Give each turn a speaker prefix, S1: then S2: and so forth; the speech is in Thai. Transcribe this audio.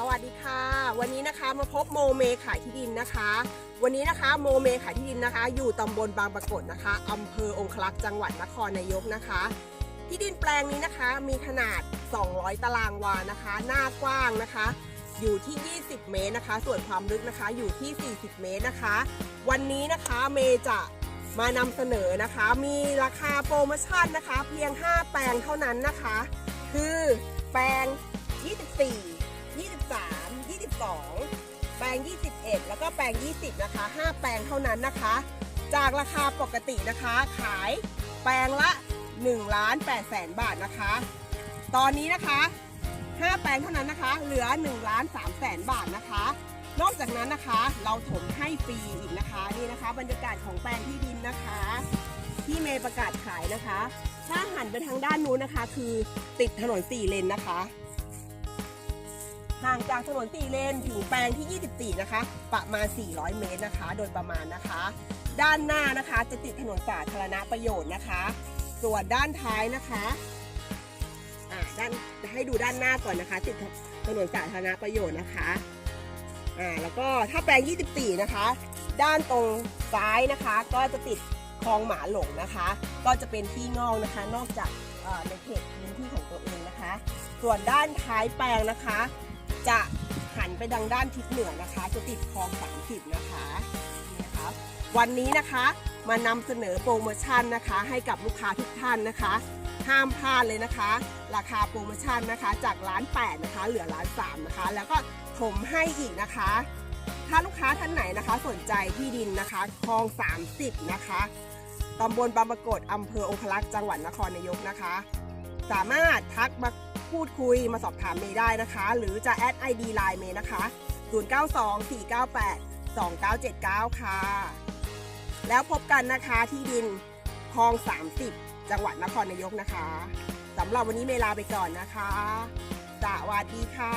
S1: สวัสดีค่ะ วันนี้นะคะมาพบโมเมขายที่ดินนะคะ วันนี้นะคะโมเมขายที่ดินนะคะ อยู่ตำบลบางปรากฏนะคะอำเภอองคลักษ์จังหวัดนครนายกนะคะ ที่ดินแปลงนี้นะคะมีขนาด 200 ตารางวานะคะ หน้ากว้างนะคะ อยู่ที่ 20 เมตรนะคะ ส่วนความลึกนะคะอยู่ที่ 40 เมตรนะคะ วันนี้นะคะเมจะมานำเสนอนะคะ มีราคาโปรโมชั่นนะคะ เพียง 5 แปลงเท่านั้นนะคะ คือแปลง 24 23 22 แปลง 21 แล้วก็แปลง 20 นะคะ 5 แปลงเท่านั้นนะคะ จากราคาปกตินะคะ ขายแปลงละ1ล้าน8แสนบาทนะคะ ตอนนี้นะคะ 5 แปลงเท่านั้นนะคะ เหลือ1ล้าน3แสนบาทนะคะ นอกจากนั้นนะคะ เราถมให้ฟรีอีกนะคะ นี่นะคะ บรรยากาศของแปลงที่ดินนะคะ ที่เมย์ประกาศขายนะคะ ถ้าหันไปทางด้านนู้นนะคะ คือติดถนน4เลนนะคะ ห่างจากถนน4เลนถึงแปลงที่ 24 นะคะ ประมาณ 400 เมตรนะคะ โดยประมาณนะคะ ด้านหน้านะคะจะติดถนนสาธารณประโยชน์นะคะ ส่วนด้านท้ายนะคะอ่าด้านให้ดูด้านหน้าก่อนนะคะ ติดถนนสาธารณประโยชน์นะคะอ่าแล้วก็ถ้าแปลง 24 นะคะ ด้านตรงซ้ายนะคะ ก็จะติดคลองหมาหลงนะคะ ก็จะเป็นที่งอกนะคะ นอกจากในเขตพื้นที่ของตัวเองนะคะ ส่วนด้านท้ายแปลงนะคะ จะหันไปดังด้านทิศเหนือนะคะ จะติดคลอง30นะคะนี่นะคะวันนี้นะคะมานำเสนอโปรโมชั่นนะคะ ให้กับลูกค้าทุกท่านนะคะ ห้ามพลาดเลยนะคะ ราคาโปรโมชั่นนะคะจากร้าน8นะคะ เหลือร้าน3นะคะ แล้วก็ถมให้อีกนะคะ ถ้าลูกค้าท่านไหนนะคะ สนใจที่ดินนะคะคลอง 30 นะคะตำบลบางปรากฏอำเภอองคลักษ์จังหวัดนครนายกนะคะ สามารถทักมาพูดคุยมาสอบถามเมย์ได้นะคะ หรือจะแอด ID ไลน์เมย์นะคะ 0924982979 ค่ะ แล้วพบกันนะคะที่ดินคลอง 30 จังหวัดนครนายกนะคะสำหรับวันนี้เมย์ลาไปก่อนนะคะ สวัสดีค่ะ